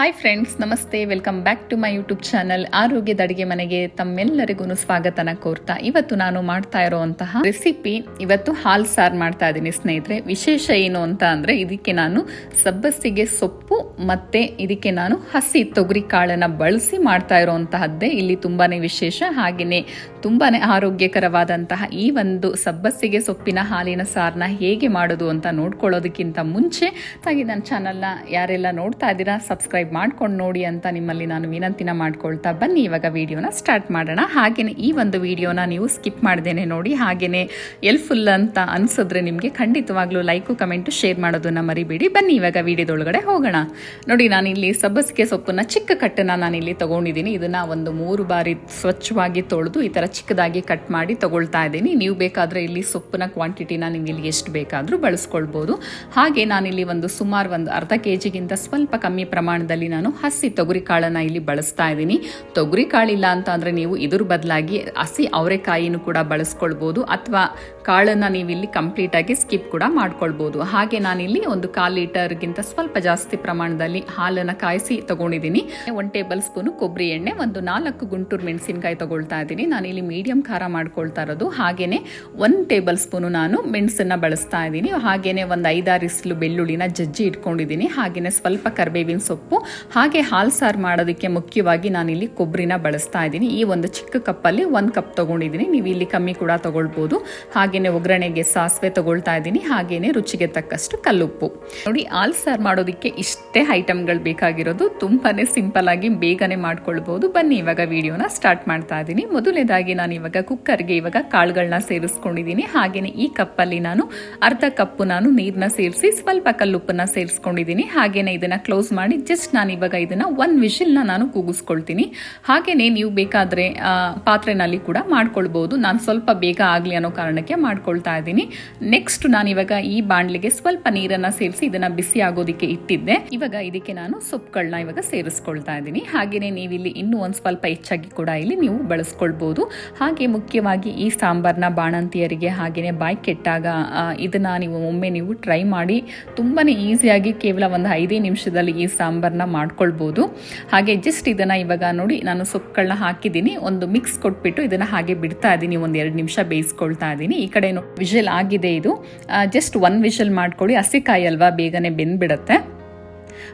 Hi friends ನಮಸ್ತೆ. Welcome back to my YouTube channel ಆರೋಗ್ಯದ ಅಡುಗೆ ಮನೆಗೆ ತಮ್ಮೆಲ್ಲರಿಗೂ ಸ್ವಾಗತನ ಕೋರ್ತಾ. ಇವತ್ತು ನಾನು ಮಾಡ್ತಾ ಇರುವಂತಹ ರೆಸಿಪಿ ಇವತ್ತು ಹಾಲ್ ಸಾರು ಮಾಡ್ತಾ ಇದ್ದೀನಿ ಸ್ನೇಹಿತರೆ. ವಿಶೇಷ ಏನು ಅಂತ ಅಂದ್ರೆ ಇದಕ್ಕೆ ನಾನು ಸಬ್ಬಸಿಗೆ ಸೊಪ್ಪು ಮತ್ತೆ ಇದಕ್ಕೆ ನಾನು ಹಸಿ ತೊಗರಿ ಕಾಳನ್ನ ಬಳಸಿ ಮಾಡ್ತಾ ಇರುವಂತಹದ್ದೇ ಇಲ್ಲಿ ತುಂಬಾನೇ ವಿಶೇಷ. ಹಾಗೆಯೇ ತುಂಬಾನೇ ಆರೋಗ್ಯಕರವಾದಂತಹ ಈ ಒಂದು ಸಬ್ಬಸಿಗೆ ಸೊಪ್ಪಿನ ಹಾಲಿನ ಸಾರನ್ನ ಹೇಗೆ ಮಾಡೋದು ಅಂತ ನೋಡ್ಕೊಳ್ಳೋದಕ್ಕಿಂತ ಮುಂಚೆ ಹಾಗೆ ನನ್ನ ಚಾನಲ್ನ ಯಾರೆಲ್ಲ ನೋಡ್ತಾ ಇದ್ದೀರಾ, ಸಬ್ಸ್ಕ್ರೈಬ್ ಮಾಡ್ಕೊಂಡು ನೋಡಿ ಅಂತ ನಿಮ್ಮಲ್ಲಿ ನಾನು ವಿನಂತಿನ ಮಾಡ್ಕೊಳ್ತಾ ಬನ್ನಿ. ಇವಾಗ ವಿಡಿಯೋನ ಸ್ಟಾರ್ಟ್ ಮಾಡೋಣ. ಹಾಗೆಯೇ ಈ ಒಂದು ವಿಡಿಯೋನ ನೀವು ಸ್ಕಿಪ್ ಮಾಡ್ದೇನೆ ನೋಡಿ ಹಾಗೆಯೇ ಎಲ್ಫುಲ್ ಅಂತ ಅನಿಸಿದ್ರೆ ನಿಮಗೆ ಖಂಡಿತವಾಗ್ಲೂ ಲೈಕು, ಕಮೆಂಟು, ಶೇರ್ ಮಾಡೋದನ್ನ ಮರಿಬೇಡಿ. ಬನ್ನಿ, ಇವಾಗ ವಿಡಿಯೋದೊಳಗಡೆ ಹೋಗೋಣ. ನೋಡಿ, ನಾನಿಲ್ಲಿ ಸಬ್ಬಸಿಗೆ ಸೊಪ್ಪನ್ನು ಚಿಕ್ಕ ಕಟ್ಟನ್ನು ನಾನಿಲ್ಲಿ ತಗೊಂಡಿದ್ದೀನಿ. ಇದನ್ನು ಒಂದು ಮೂರು ಬಾರಿ ಸ್ವಚ್ಛವಾಗಿ ತೊಳೆದು ಈ ಥರ ಚಿಕ್ಕದಾಗಿ ಕಟ್ ಮಾಡಿ ತಗೊಳ್ತಾ ಇದ್ದೀನಿ. ನೀವು ಬೇಕಾದರೆ ಇಲ್ಲಿ ಸೊಪ್ಪಿನ ಕ್ವಾಂಟಿಟಿನ ನೀವು ಇಲ್ಲಿ ಎಷ್ಟು ಬೇಕಾದರೂ ಬಳಸ್ಕೊಳ್ಬೋದು. ಹಾಗೆ ನಾನಿಲ್ಲಿ ಒಂದು ಸುಮಾರು ಒಂದು ಅರ್ಧ ಕೆ ಜಿಗಿಂತ ಸ್ವಲ್ಪ ಕಮ್ಮಿ ಪ್ರಮಾಣದಲ್ಲಿ ನಾನು ಹಸಿ ತೊಗರಿ ಕಾಳನ್ನು ಇಲ್ಲಿ ಬಳಸ್ತಾ ಇದ್ದೀನಿ. ತೊಗರಿ ಕಾಳಿಲ್ಲ ಅಂತ ಅಂದರೆ ನೀವು ಇದ್ರ ಬದಲಾಗಿ ಹಸಿ ಅವರೆಕಾಯಿನೂ ಕೂಡ ಬಳಸ್ಕೊಳ್ಬೋದು ಅಥವಾ ಕಾಳನ್ನು ನೀವು ಇಲ್ಲಿ ಕಂಪ್ಲೀಟಾಗಿ ಸ್ಕಿಪ್ ಕೂಡ ಮಾಡ್ಕೊಳ್ಬೋದು. ಹಾಗೆ ನಾನಿಲ್ಲಿ ಒಂದು ಕಾಲು ಲೀಟರ್ಗಿಂತ ಸ್ವಲ್ಪ ಜಾಸ್ತಿ ಪ್ರಮಾಣದಲ್ಲಿ ಹಾಲನ್ನು ಕಾಯಿಸಿ ತಗೊಂಡಿದ್ದೀನಿ. ಒನ್ ಟೇಬಲ್ ಸ್ಪೂನು ಕೊಬ್ಬರಿ ಎಣ್ಣೆ, ಒಂದು ನಾಲ್ಕು ಗುಂಟೂರು ಮೆಣಸಿನಕಾಯಿ ತಗೊಳ್ತಾ ಇದ್ದೀನಿ. ನಾನಿಲ್ಲಿ ಮೀಡಿಯಂ ಖಾರ ಮಾಡ್ಕೊಳ್ತಾ ಇರೋದು. ಹಾಗೇನೆ ಒಂದು ಟೇಬಲ್ ಸ್ಪೂನು ನಾನು ಮೆಣಸನ್ನು ಬಳಸ್ತಾ ಇದ್ದೀನಿ. ಹಾಗೇನೆ ಒಂದು ಐದಾರು ಇಸ್ಲು ಬೆಳ್ಳುಳ್ಳಿನ ಜಜ್ಜಿ ಇಟ್ಕೊಂಡಿದ್ದೀನಿ. ಹಾಗೇನೆ ಸ್ವಲ್ಪ ಕರಿಬೇವಿನ ಸೊಪ್ಪು, ಹಾಗೆ ಹಾಲು ಸಾರು ಮಾಡೋದಕ್ಕೆ ಮುಖ್ಯವಾಗಿ ಇಲ್ಲಿ ಕೊಬ್ಬರಿನ ಬಳಸ್ತಾ ಇದ್ದೀನಿ. ಈ ಒಂದು ಚಿಕ್ಕ ಕಪ್ಪಲ್ಲಿ ಒಂದು ಕಪ್ ತೊಗೊಂಡಿದ್ದೀನಿ. ನೀವು ಇಲ್ಲಿ ಕಮ್ಮಿ ಕೂಡ ತೊಗೊಳ್ಬೋದು. ಹಾಗೆಯೇ ಒಗ್ಗರಣೆಗೆ ಸಾಸಿವೆ ತೊಗೊಳ್ತಾ ಇದ್ದೀನಿ. ಹಾಗೆಯೇ ರುಚಿಗೆ ತಕ್ಕಷ್ಟು ಕಲ್ಲುಪ್ಪು. ನೋಡಿ, ಹಾಲು ಸಾರು ಮಾಡೋದಕ್ಕೆ ಇಷ್ಟೇ ಐಟಮ್ಗಳು ಬೇಕಾಗಿರೋದು. ತುಂಬಾನೇ ಸಿಂಪಲ್ ಆಗಿ ಬೇಗನೆ ಮಾಡ್ಕೊಳ್ಬೋದು. ಬನ್ನಿ, ಇವಾಗ ವಿಡಿಯೋನ ಸ್ಟಾರ್ಟ್ ಮಾಡ್ತಾ ಇದ್ದೀನಿ. ಮೊದಲನೇದಾಗಿ ನಾನು ಇವಾಗ ಕುಕ್ಕರ್ಗೆ ಇವಾಗ ಕಾಳುಗಳನ್ನ ಸೇರಿಸ್ಕೊಂಡಿದ್ದೀನಿ. ಹಾಗೆಯೇ ಈ ಕಪ್ಪಲ್ಲಿ ನಾನು ಅರ್ಧ ಕಪ್ಪು ನಾನು ನೀರನ್ನ ಸೇರಿಸಿ ಸ್ವಲ್ಪ ಕಲ್ಲುಪ್ಪನ್ನ ಸೇರಿಸ್ಕೊಂಡಿದ್ದೀನಿ. ಹಾಗೆಯೇ ಇದನ್ನು ಕ್ಲೋಸ್ ಮಾಡಿ ಜಸ್ಟ್ ನಾನು ಇವಾಗ ಇದನ್ನು ಒನ್ ವಿಷಿಲ್ನ ನಾನು ಕೂಗಿಸ್ಕೊಳ್ತೀನಿ. ಹಾಗೆಯೇ ನೀವು ಬೇಕಾದರೆ ಪಾತ್ರೆನಲ್ಲಿ ಕೂಡ ಮಾಡ್ಕೊಳ್ಬೋದು. ನಾನು ಸ್ವಲ್ಪ ಬೇಗ ಆಗಲಿ ಅನ್ನೋ ಕಾರಣಕ್ಕೆ ಮಾಡ್ಕೊಳ್ತಾ ಇದ್ದೀನಿ. ನೆಕ್ಸ್ಟ್ ನಾನು ಇವಾಗ ಈ ಬಾಣಲಿಗೆ ಸ್ವಲ್ಪ ನೀರನ್ನು ಸೇರಿಸಿ ಇದನ್ನು ಬಿಸಿ ಆಗೋದಕ್ಕೆ ಇಟ್ಟಿದ್ದೆ. ಇವಾಗ ಇದಕ್ಕೆ ನಾನು ಸೊಪ್ಪುಗಳನ್ನ ಇವಾಗ ಸೇರಿಸ್ಕೊಳ್ತಾ ಇದ್ದೀನಿ. ಹಾಗೆಯೇ ನೀವು ಇಲ್ಲಿ ಇನ್ನೂ ಒಂದು ಸ್ವಲ್ಪ ಹೆಚ್ಚಾಗಿ ಕೂಡ ಇಲ್ಲಿ ನೀವು ಬಳಸ್ಕೊಳ್ಬಹುದು ಹಾಗೆ ಮುಖ್ಯವಾಗಿ ಈ ಸಾಂಬಾರನ್ನ ಬಾಣಂತಿಯರಿಗೆ ಹಾಗೆಯೇ ಬಾಯಿ ಕೆಟ್ಟಾಗ ಇದನ್ನು ನೀವು ಒಮ್ಮೆ ನೀವು ಟ್ರೈ ಮಾಡಿ ತುಂಬಾ ಈಸಿಯಾಗಿ ಕೇವಲ ಒಂದು ಐದೇ ನಿಮಿಷದಲ್ಲಿ ಈ ಸಾಂಬಾರನ್ನ ಮಾಡ್ಕೊಳ್ಬೋದು. ಹಾಗೆ ಜಸ್ಟ್ ಇದನ್ನು ಇವಾಗ ನೋಡಿ ನಾನು ಸೊಪ್ಪುಗಳನ್ನ ಹಾಕಿದ್ದೀನಿ, ಒಂದು ಮಿಕ್ಸ್ ಕೊಟ್ಬಿಟ್ಟು ಇದನ್ನು ಹಾಗೆ ಬಿಡ್ತಾ ಇದ್ದೀನಿ, ಒಂದು ಎರಡು ನಿಮಿಷ ಬೇಯಿಸ್ಕೊಳ್ತಾ ಇದ್ದೀನಿ. ಈ ಕಡೆ ವಿಷಲ್ ಆಗಿದೆ ಇದು. ಜಸ್ಟ್ ಒನ್ ವಿಷಲ್ ಮಾಡ್ಕೊಳ್ಳಿ ಹಸಿಕಾಯಿ ಅಲ್ವಾ, ಬೇಗನೆ ಬೆಂದ್ಬಿಡತ್ತೆ.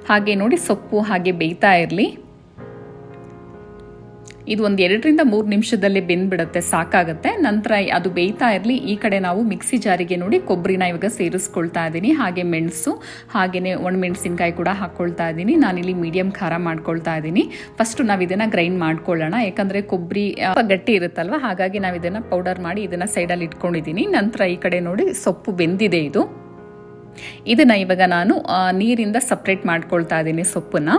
ಹಾಗೆ ನೋಡಿ ಸೊಪ್ಪು ಹಾಗೆ ಬೇಯ್ತಾ ಇರಲಿ. ಇದು ಒಂದು ಎರಡರಿಂದ ಮೂರು ನಿಮಿಷದಲ್ಲಿ ಬೆಂದ್ಬಿಡುತ್ತೆ, ಸಾಕಾಗುತ್ತೆ. ನಂತರ ಅದು ಬೇಯ್ತಾ ಇರಲಿ, ಈ ಕಡೆ ನಾವು ಮಿಕ್ಸಿ ಜಾರಿಗೆ ನೋಡಿ ಕೊಬ್ಬರಿನ ಇವಾಗ ಸೇರಿಸ್ಕೊಳ್ತಾ ಇದ್ದೀನಿ. ಹಾಗೆ ಮೆಣಸು ಹಾಗೆಯೇ ಒಣಮೆಣಸಿನ್ಕಾಯಿ ಕೂಡ ಹಾಕ್ಕೊಳ್ತಾ ಇದ್ದೀನಿ. ನಾನಿಲ್ಲಿ ಮೀಡಿಯಂ ಖಾರ ಮಾಡ್ಕೊಳ್ತಾ ಇದ್ದೀನಿ. ಫಸ್ಟ್ ನಾವು ಇದನ್ನು ಗ್ರೈಂಡ್ ಮಾಡ್ಕೊಳ್ಳೋಣ. ಯಾಕಂದರೆ ಕೊಬ್ಬರಿ ಗಟ್ಟಿ ಇರುತ್ತಲ್ವ? ಹಾಗಾಗಿ ನಾವು ಇದನ್ನು ಪೌಡರ್ ಮಾಡಿ ಇದನ್ನು ಸೈಡಲ್ಲಿ ಇಟ್ಕೊಂಡಿದ್ದೀನಿ. ನಂತರ ಈ ಕಡೆ ನೋಡಿ ಸೊಪ್ಪು ಬೆಂದಿದೆ ಇದು. ಇದನ್ನ ಇವಾಗ ನಾನು ನೀರಿಂದ ಸಪ್ರೇಟ್ ಮಾಡ್ಕೊಳ್ತಾ ಇದ್ದೀನಿ ಸೊಪ್ಪನ್ನ.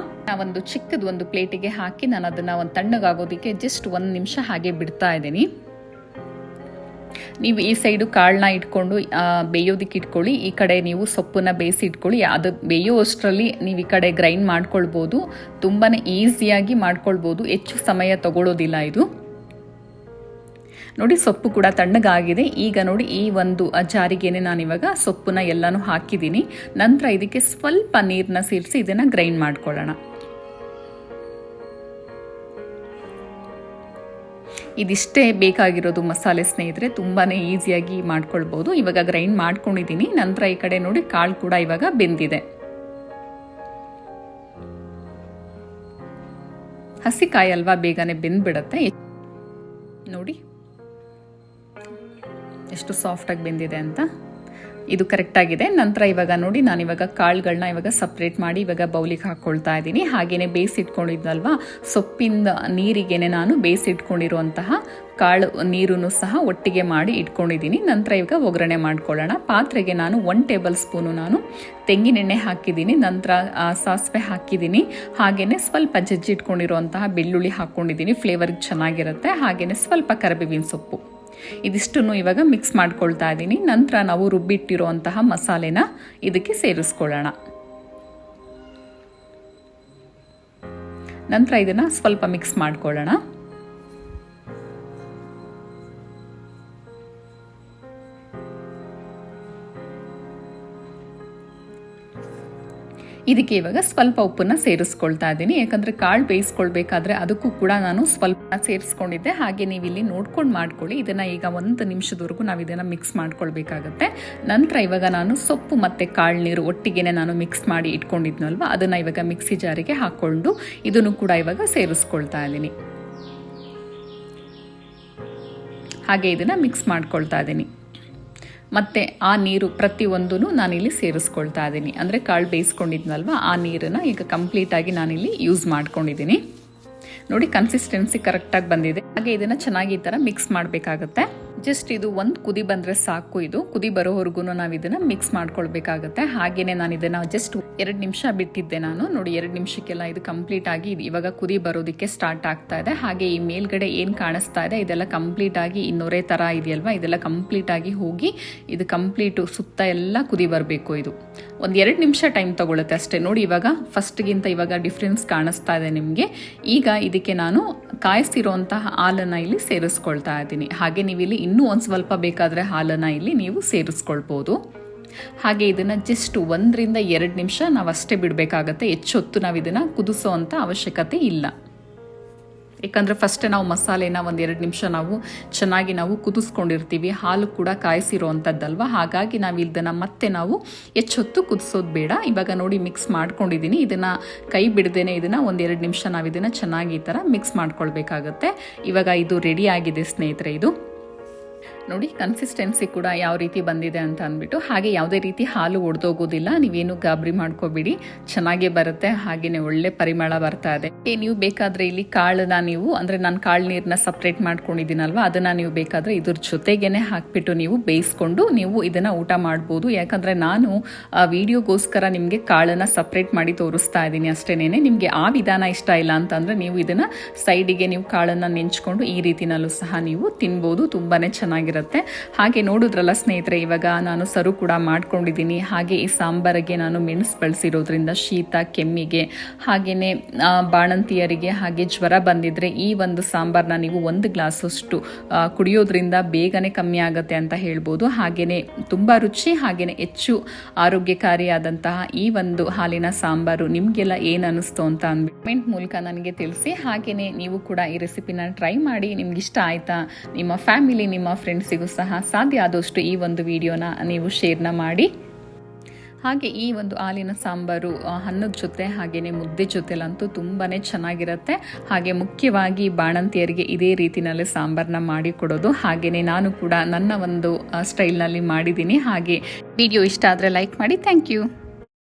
ಒಂದು ಚಿಕ್ಕದು ಒಂದು ಪ್ಲೇಟಿಗೆ ಹಾಕಿ ನಾನು ಅದನ್ನ ಒಂದು ತಣ್ಣಗಾಗೋದಕ್ಕೆ ಜಸ್ಟ್ ಒಂದು ನಿಮಿಷ ಹಾಗೆ ಬಿಡ್ತಾ ಇದ್ದೀನಿ. ನೀವು ಈ ಸೈಡು ಕಾಳನ್ನ ಇಟ್ಕೊಂಡು ಬೇಯೋದಕ್ಕೆ ಇಟ್ಕೊಳ್ಳಿ, ಈ ಕಡೆ ನೀವು ಸೊಪ್ಪನ್ನ ಬೇಯಿಸಿ ಇಟ್ಕೊಳ್ಳಿ. ಅದು ಬೇಯೋ ಅಷ್ಟರಲ್ಲಿ ನೀವು ಈ ಕಡೆ ಗ್ರೈಂಡ್ ಮಾಡ್ಕೊಳ್ಬೋದು. ತುಂಬಾ ಈಸಿಯಾಗಿ ಮಾಡ್ಕೊಳ್ಬೋದು. ಹೆಚ್ಚು ಸಮಯ ತಗೊಳ್ಳೋದಿಲ್ಲ ಇದು. ನೋಡಿ ಸೊಪ್ಪು ಕೂಡ ತಣ್ಣಗಾಗಿದೆ. ಈಗ ನೋಡಿ ಈ ಒಂದು ಜಾರಿಗೆನೆ ನಾನು ಇವಾಗ ಸೊಪ್ಪನ್ನ ಎಲ್ಲಾನು ಹಾಕಿದ್ದೀನಿ. ನಂತರ ಇದಕ್ಕೆ ಸ್ವಲ್ಪ ನೀರನ್ನ ಸೇರಿಸಿ ಇದನ್ನು ಗ್ರೈಂಡ್ ಮಾಡ್ಕೊಳ್ಳೋಣ. ಇದಿಷ್ಟೇ ಬೇಕಾಗಿರೋದು ಮಸಾಲೆ ಸ್ನೇಹಿತರೆ ತುಂಬಾ ಈಸಿಯಾಗಿ ಮಾಡ್ಕೊಳ್ಬೋದು. ಇವಾಗ ಗ್ರೈಂಡ್ ಮಾಡ್ಕೊಂಡಿದ್ದೀನಿ. ನಂತರ ಈ ಕಡೆ ನೋಡಿ ಕಾಳು ಕೂಡ ಇವಾಗ ಬೆಂದಿದೆ. ಹಸಿ ಕಾಯಿ ಅಲ್ವಾ ಬೇಗನೆ ಬೆಂದ್ಬಿಡತ್ತೆ. ನೋಡಿ ಎಷ್ಟು ಸಾಫ್ಟಾಗಿ ಬೆಂದಿದೆ ಅಂತ. ಇದು ಕರೆಕ್ಟಾಗಿದೆ ನಂತರ ಇವಾಗ ನೋಡಿ, ನಾನು ಇವಾಗ ಕಾಳುಗಳನ್ನ ಇವಾಗ ಸಪ್ರೇಟ್ ಮಾಡಿ ಇವಾಗ ಬೌಲಿಗೆ ಹಾಕ್ಕೊಳ್ತಾ ಇದ್ದೀನಿ. ಹಾಗೆಯೇ ಬೇಯಿಸಿಟ್ಕೊಂಡಿದ್ನಲ್ವಾ ಸೊಪ್ಪಿಂದ ನೀರಿಗೆನೆ ನಾನು ಬೇಯಿಸಿಟ್ಕೊಂಡಿರುವಂತಹ ಕಾಳು ನೀರನ್ನು ಸಹ ಒಟ್ಟಿಗೆ ಮಾಡಿ ಇಟ್ಕೊಂಡಿದ್ದೀನಿ. ನಂತರ ಇವಾಗ ಒಗ್ಗರಣೆ ಮಾಡ್ಕೊಳ್ಳೋಣ. ಪಾತ್ರೆಗೆ ನಾನು ಒನ್ ಟೇಬಲ್ ಸ್ಪೂನು ನಾನು ತೆಂಗಿನೆಣ್ಣೆ ಹಾಕಿದ್ದೀನಿ. ನಂತರ ಸಾಸಿವೆ ಹಾಕಿದ್ದೀನಿ. ಹಾಗೆಯೇ ಸ್ವಲ್ಪ ಜಜ್ಜಿ ಇಟ್ಕೊಂಡಿರುವಂತಹ ಬೆಳ್ಳುಳ್ಳಿ ಹಾಕ್ಕೊಂಡಿದ್ದೀನಿ ಫ್ಲೇವರ್ಗೆ ಚೆನ್ನಾಗಿರುತ್ತೆ. ಹಾಗೆಯೇ ಸ್ವಲ್ಪ ಕರಿಬೇವಿನ ಸೊಪ್ಪು. ಇದಿಷ್ಟನ್ನು ಇವಾಗ ಮಿಕ್ಸ್ ಮಾಡ್ಕೊಳ್ತಾ ಇದ್ದೀನಿ ನಂತರ ನಾವು ರುಬ್ಬಿಟ್ಟಿರುವಂತಹ ಮಸಾಲೆನ ಇದಕ್ಕೆ ಸೇರಿಸ್ಕೊಳ್ಳೋಣ. ನಂತರ ಇದನ್ನ ಸ್ವಲ್ಪ ಮಿಕ್ಸ್ ಮಾಡ್ಕೊಳ್ಳೋಣ. ಇದಕ್ಕೆ ಇವಾಗ ಸ್ವಲ್ಪ ಉಪ್ಪನ್ನ ಸೇರಿಸ್ಕೊಳ್ತಾ ಇದ್ದೀನಿ. ಯಾಕಂದ್ರೆ ಕಾಳು ಬೇಯಿಸ್ಕೊಳ್ಬೇಕಾದ್ರೆ ಅದಕ್ಕೂ ಕೂಡ ನಾನು ಸ್ವಲ್ಪ ಸೇರಿಸ್ಕೊಂಡಿದ್ದೆ. ಹಾಗೆ ನೀವು ಇಲ್ಲಿ ನೋಡ್ಕೊಂಡು ಮಾಡ್ಕೊಳ್ಳಿ. ಇದನ್ನ ಈಗ ಒಂದು ನಿಮಿಷದವರೆಗೂ ನಾವು ಇದನ್ನು ಮಿಕ್ಸ್ ಮಾಡ್ಕೊಳ್ಬೇಕಾಗತ್ತೆ. ನಂತರ ಇವಾಗ ನಾನು ಸೊಪ್ಪು ಮತ್ತೆ ಕಾಳು ನೀರು ಒಟ್ಟಿಗೆನೆ ನಾನು ಮಿಕ್ಸ್ ಮಾಡಿ ಇಟ್ಕೊಂಡಿದ್ನಲ್ವ? ಅದನ್ನ ಇವಾಗ ಮಿಕ್ಸಿ ಜಾರಿಗೆ ಹಾಕ್ಕೊಂಡು ಇದನ್ನು ಕೂಡ ಇವಾಗ ಸೇರಿಸ್ಕೊಳ್ತಾ ಇದ್ದೀನಿ. ಹಾಗೆ ಇದನ್ನ ಮಿಕ್ಸ್ ಮಾಡ್ಕೊಳ್ತಾ ಇದ್ದೀನಿ. ಮತ್ತು ಆ ನೀರು ಪ್ರತಿಯೊಂದೂ ನಾನಿಲ್ಲಿ ಸೇರಿಸ್ಕೊಳ್ತಾ ಇದ್ದೀನಿ. ಅಂದರೆ ಕಾಳು ಬೇಯಿಸ್ಕೊಂಡಿದ್ನಲ್ವ? ಆ ನೀರನ್ನು ಈಗ ಕಂಪ್ಲೀಟಾಗಿ ನಾನಿಲ್ಲಿ ಯೂಸ್ ಮಾಡ್ಕೊಂಡಿದ್ದೀನಿ. ನೋಡಿ ಕನ್ಸಿಸ್ಟೆನ್ಸಿ ಕರೆಕ್ಟಾಗಿ ಬಂದಿದೆ. ಹಾಗೆ ಇದನ್ನು ಚೆನ್ನಾಗಿ ಈ ಥರ ಮಿಕ್ಸ್ ಮಾಡಬೇಕಾಗತ್ತೆ. ಜಸ್ಟ್ ಇದು ಒಂದು ಕುದಿ ಬಂದರೆ ಸಾಕು ಇದು. ಕುದಿ ಬರೋವರೆಗೂ ನಾವು ಇದನ್ನು ಮಿಕ್ಸ್ ಮಾಡ್ಕೊಳ್ಬೇಕಾಗತ್ತೆ. ಹಾಗೆಯೇ ನಾನು ಇದನ್ನು ಜಸ್ಟ್ ಎರಡು ನಿಮಿಷ ಬಿಟ್ಟಿದ್ದೆ ನಾನು. ನೋಡಿ ಎರಡು ನಿಮಿಷಕ್ಕೆಲ್ಲ ಇದು ಕಂಪ್ಲೀಟ್ ಆಗಿ ಇವಾಗ ಕುದಿ ಬರೋದಕ್ಕೆ ಸ್ಟಾರ್ಟ್ ಆಗ್ತಾ ಇದೆ. ಹಾಗೆ ಈ ಮೇಲ್ಗಡೆ ಏನು ಕಾಣಿಸ್ತಾ ಇದೆ, ಇದೆಲ್ಲ ಕಂಪ್ಲೀಟ್ ಆಗಿ ಈ ನೊರೆ ಥರ ಇದೆಯಲ್ವಾ? ಇದೆಲ್ಲ ಕಂಪ್ಲೀಟ್ ಆಗಿ ಹೋಗಿ ಇದು ಕಂಪ್ಲೀಟು ಸುತ್ತ ಎಲ್ಲ ಕುದಿ ಬರಬೇಕು ಇದು. ಒಂದು ಎರಡು ನಿಮಿಷ ಟೈಮ್ ತಗೊಳುತ್ತೆ ಅಷ್ಟೇ. ನೋಡಿ ಇವಾಗ ಫಸ್ಟ್ಗಿಂತ ಇವಾಗ ಡಿಫ್ರೆನ್ಸ್ ಕಾಣಿಸ್ತಾ ಇದೆ ನಿಮಗೆ. ಈಗ ಇದಕ್ಕೆ ನಾನು ಕಾಯಿಸಿರುವಂತಹ ಹಾಲನ್ನು ಇಲ್ಲಿ ಸೇರಿಸ್ಕೊಳ್ತಾ ಇದ್ದೀನಿ. ಹಾಗೆ ನೀವು ಇಲ್ಲಿ ಇನ್ನೂ ಒಂದು ಸ್ವಲ್ಪ ಬೇಕಾದರೆ ಹಾಲನ್ನು ಇಲ್ಲಿ ನೀವು ಸೇರಿಸ್ಕೊಳ್ಬೋದು. ಹಾಗೆ ಇದನ್ನು ಜಸ್ಟ್ ಒಂದರಿಂದ ಎರಡು ನಿಮಿಷ ನಾವು ಅಷ್ಟೇ ಬಿಡಬೇಕಾಗತ್ತೆ. ಹೆಚ್ಚೊತ್ತು ನಾವು ಇದನ್ನು ಕುದಿಸೋ ಅಂಥ ಅವಶ್ಯಕತೆ ಇಲ್ಲ. ಯಾಕಂದರೆ ಫಸ್ಟ್ ನಾವು ಮಸಾಲೆನ ಒಂದು ಎರಡು ನಿಮಿಷ ನಾವು ಚೆನ್ನಾಗಿ ನಾವು ಕುದಿಸ್ಕೊಂಡಿರ್ತೀವಿ. ಹಾಲು ಕೂಡ ಕಾಯಿಸಿರೋ ಅಂಥದ್ದಲ್ವ ಹಾಗಾಗಿ ನಾವು ಇದನ್ನು ಮತ್ತೆ ನಾವು ಹೆಚ್ಚೊತ್ತು ಕುದಿಸೋದು ಬೇಡ. ಇವಾಗ ನೋಡಿ ಮಿಕ್ಸ್ ಮಾಡ್ಕೊಂಡಿದ್ದೀನಿ ಇದನ್ನು ಕೈ ಬಿಡದೇನೆ ಇದನ್ನು ಒಂದು ಎರಡು ನಿಮಿಷ ನಾವು ಇದನ್ನು ಚೆನ್ನಾಗಿ ಈ ಥರ ಮಿಕ್ಸ್ ಮಾಡ್ಕೊಳ್ಬೇಕಾಗತ್ತೆ. ಇವಾಗ ಇದು ರೆಡಿ ಆಗಿದೆ ಸ್ನೇಹಿತರೆ ಇದು. ನೋಡಿ ಕನ್ಸಿಸ್ಟೆನ್ಸಿ ಕೂಡ ಯಾವ ರೀತಿ ಬಂದಿದೆ ಅಂತ ಅಂದ್ಬಿಟ್ಟು ಹಾಗೆ ಯಾವುದೇ ರೀತಿ ಹಾಲು ಒಡೆದೋಗೋದಿಲ್ಲ. ನೀವೇನು ಗಾಬರಿ ಮಾಡ್ಕೋಬೇಡಿ. ಚೆನ್ನಾಗೇ ಬರುತ್ತೆ ಹಾಗೆಯೇ ಒಳ್ಳೆ ಪರಿಮಳ ಬರ್ತಾ ಇದೆ. ಏ, ನೀವು ಬೇಕಾದರೆ ಇಲ್ಲಿ ಕಾಳನ್ನ ನೀವು ಅಂದರೆ ನಾನು ಕಾಳು ನೀರನ್ನ ಸಪ್ರೇಟ್ ಮಾಡ್ಕೊಂಡಿದ್ದೀನಲ್ವ ಅದನ್ನು ನೀವು ಬೇಕಾದರೆ ಇದ್ರ ಜೊತೆಗೇನೆ ಹಾಕ್ಬಿಟ್ಟು ನೀವು ಬೇಯಿಸ್ಕೊಂಡು ನೀವು ಇದನ್ನು ಊಟ ಮಾಡ್ಬೋದು. ಯಾಕಂದರೆ ನಾನು ವಿಡಿಯೋಗೋಸ್ಕರ ನಿಮಗೆ ಕಾಳನ್ನು ಸಪ್ರೇಟ್ ಮಾಡಿ ತೋರಿಸ್ತಾ ಇದ್ದೀನಿ ಅಷ್ಟೇನೆ ನಿಮಗೆ ಆ ವಿಧಾನ ಇಷ್ಟ ಇಲ್ಲ ಅಂತಂದರೆ ನೀವು ಇದನ್ನು ಸೈಡಿಗೆ ನೀವು ಕಾಳನ್ನು ನೆಂಚ್ಕೊಂಡು ಈ ರೀತಿನಲ್ಲೂ ಸಹ ನೀವು ತಿನ್ಬೋದು. ತುಂಬಾ ಚೆನ್ನಾಗಿರುತ್ತೆ. ಹಾಗೆ ನೋಡಿದ್ರಲ್ಲ ಸ್ನೇಹಿತರೆ, ಇವಾಗ ನಾನು ಸರು ಕೂಡ ಮಾಡ್ಕೊಂಡಿದ್ದೀನಿ. ಹಾಗೆ ಈ ಸಾಂಬಾರಿಗೆ ನಾನು ಮೆಣಸು ಬಳಸಿರೋದ್ರಿಂದ ಶೀತ, ಕೆಮ್ಮಿಗೆ ಹಾಗೆಯೇ ಬಾಣಂತಿಯರಿಗೆ ಹಾಗೆ ಜ್ವರ ಬಂದಿದ್ರೆ ಈ ಒಂದು ಸಾಂಬಾರನ್ನ ನೀವು ಒಂದು ಗ್ಲಾಸಷ್ಟು ಕುಡಿಯೋದ್ರಿಂದ ಬೇಗನೆ ಕಮ್ಮಿ ಆಗುತ್ತೆ ಅಂತ ಹೇಳ್ಬೋದು. ಹಾಗೆಯೇ ತುಂಬ ರುಚಿ ಹಾಗೆಯೇ ಹೆಚ್ಚು ಆರೋಗ್ಯಕಾರಿಯಾದಂತಹ ಈ ಒಂದು ಹಾಲಿನ ಸಾಂಬಾರು ನಿಮಗೆಲ್ಲ ಏನು ಅನ್ನಿಸ್ತು ಅಂತ ಅಂದ್ಬಿಟ್ಟು ಕಮೆಂಟ್ ಮೂಲಕ ನನಗೆ ತಿಳಿಸಿ. ಹಾಗೆಯೇ ನೀವು ಕೂಡ ಈ ರೆಸಿಪಿನ ಟ್ರೈ ಮಾಡಿ. ನಿಮ್ಗೆ ಇಷ್ಟ ಆಯ್ತಾ? ನಿಮ್ಮ ಫ್ಯಾಮಿಲಿ, ನಿಮ್ಮ ಫ್ರೆಂಡ್ಸಿಗೂ ಸಹ ಸಾಧ್ಯ ಆದಷ್ಟು ಈ ಒಂದು ವಿಡಿಯೋನ ನೀವು ಶೇರ್ನ ಮಾಡಿ. ಹಾಗೆ ಈ ಒಂದು ಹಾಲಿನ ಸಾಂಬಾರು ಅನ್ನದ ಜೊತೆ ಹಾಗೆಯೇ ಮುದ್ದೆ ಜೊತೆಲಂತೂ ತುಂಬಾ ಚೆನ್ನಾಗಿರುತ್ತೆ. ಹಾಗೆ ಮುಖ್ಯವಾಗಿ ಬಾಣಂತಿಯರಿಗೆ ಇದೇ ರೀತಿಯಲ್ಲಿ ಸಾಂಬಾರನ್ನ ಮಾಡಿ ಕೊಡೋದು. ಹಾಗೆಯೇ ನಾನು ಕೂಡ ನನ್ನ ಒಂದು ಸ್ಟೈಲ್ನಲ್ಲಿ ಮಾಡಿದ್ದೀನಿ. ಹಾಗೆ ವಿಡಿಯೋ ಇಷ್ಟ ಆದರೆ ಲೈಕ್ ಮಾಡಿ. Thank you.